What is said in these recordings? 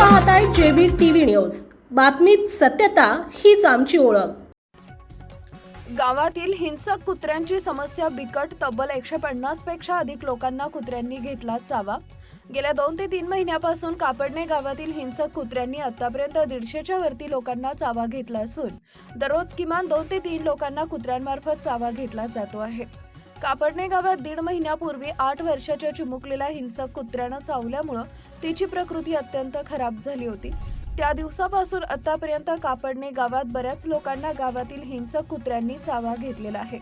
पाहताय JB TV news. बातमीत सत्यता हीच आमची ओळख. गावातील हिंसक कुत्र्यांची समस्या बिकट तब्बल एकशे पन्नासपेक्षा अधिक लोकांना कुत्र्यांनी घेतला चावा. गेल्या दोन ते तीन महिन्यापासून कापडणे गावातील हिंसक कुत्र्यांनी आतापर्यंत दीडशेच्या वरती लोकांना चावा घेतला असून दररोज किमान दोन ते तीन लोकांना कुत्र्यांमार्फत चावा घेतला जातो आहे. कापडणे गावात दीड महिन्यापूर्वी आठ वर्षाच्या चिमुकलेल्या हिंसक कुत्र्यानं चावल्यामुळं तिची प्रकृती अत्यंत खराब झाली होती. त्या दिवसापासून आतापर्यंत कापडणे गावात बऱ्याच लोकांना गावातील हिंसक कुत्र्यांनी चावा घेतलेला आहे.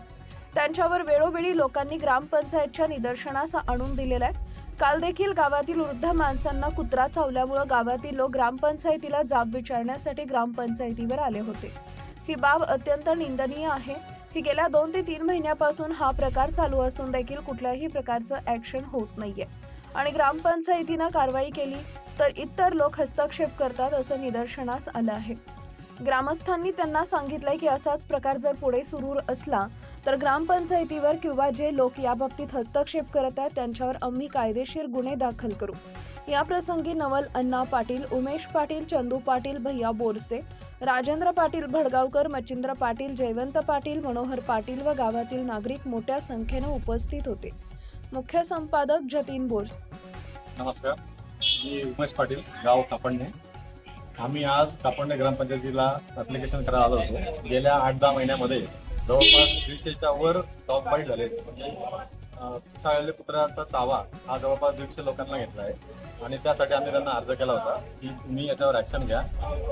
त्यांच्यावर वेळोवेळी लोकांनी ग्रामपंचायतच्या निदर्शनास आणून दिलेला आहे. काल देखील गावातील वृद्ध माणसांना कुत्रा चावल्यामुळं गावातील लोक ग्रामपंचायतीला जाब विचारण्यासाठी ग्रामपंचायतीवर आले होते. ही बाब अत्यंत निंदनीय आहे. ही गेल्या दोन ते तीन महिन्यापासून हा प्रकार चालू असून देखील कुठल्याही प्रकारचं ऍक्शन होत नाहीये. आणि ग्रामपंचायतीनं कारवाई केली तर इतर लोक हस्तक्षेप करतात असं निदर्शनास आलं आहे. ग्रामस्थांनी त्यांना सांगितलंय की असाच प्रकार जर पुढे सुरू असला तर ग्रामपंचायतीवर किंवा जे लोक याबाबतीत हस्तक्षेप करत आहेत त्यांच्यावर आम्ही कायदेशीर गुन्हे दाखल करू. या प्रसंगी नवल अण्णा पाटील उमेश पाटील चंदू पाटील भैया बोरसे राजेंद्र पाटील भडगावकर मच्छिंद्र पाटील जयवंत पाटील मनोहर पाटील व गावातील नागरिक मोठ्या संख्येनं उपस्थित होते. मुख्य संपादक जतीन बोर. नमस्कार मी उमेश पाटील गाव कापडणे. आम्ही आज कापडणे ग्रामपंचायतीला ॲप्लिकेशन करायला आलो होतो. गेल्या आठ दहा महिन्यामध्ये जवळपास दीडशेच्या वर डॉग बाईट झाले. म्हणजे अं, चावा हा जवळपास दीडशे लोकांना घेतला आहे. आणि त्यासाठी आम्ही त्यांना अर्ज केला होता की तुम्ही याच्यावर ॲक्शन घ्या.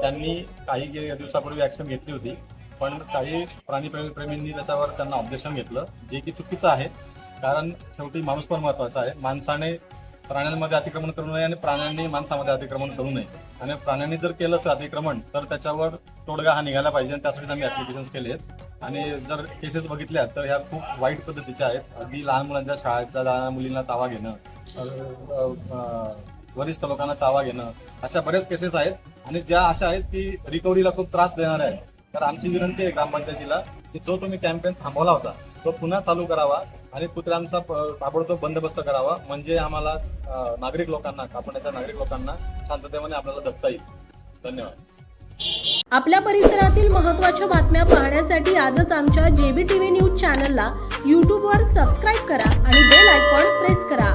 त्यांनी काही दिवसापूर्वी ॲक्शन घेतली होती. पण काही प्राणी प्रेमींनी त्याच्यावर त्यांना ऑब्जेक्शन घेतलं जे की चुकीचं आहे. कारण शेवटी माणूस पण महत्त्वाचा आहे. माणसाने प्राण्यांमध्ये अतिक्रमण करू नये आणि प्राण्यांनी माणसामध्ये अतिक्रमण करू नये. आणि प्राण्यांनी जर केलं असेल अतिक्रमण तर त्याच्यावर तोडगा हा निघाला पाहिजे आणि त्यासाठी आम्ही ऍप्लिकेशन केले आहेत. आणि जर केसेस बघितल्या तर ह्या खूप वाईट पद्धतीच्या आहेत. अगदी लहान मुलांच्या शाळेच्या लहान मुलींना चावा घेणं वरिष्ठ लोकांना चावा घेणं अशा बऱ्याच केसेस आहेत. आणि ज्या अशा आहेत की रिकव्हरीला खूप त्रास देणार आहेत. तर आमची विनंती आहे ग्रामपंचायतीला की जो तुम्ही कॅम्पेन थांबवला होता तो पुन्हा चालू करावा. आणि कुत्र्यांचा ताबडतोब बंदोबस्त करावा. म्हणजे आम्हाला नागरिक लोकांना कापण्याच्या नागरिक लोकांना शांततेमध्ये आपल्याला जगता येईल. धन्यवाद. आपल्या परिसरातील महत्त्वाच्या बातम्या पाहण्यासाठी आजच आमच्या जेबी टीव्ही न्यूज चॅनलला यूट्यूबवर सबस्क्राईब करा आणि बेल आयकॉन प्रेस करा.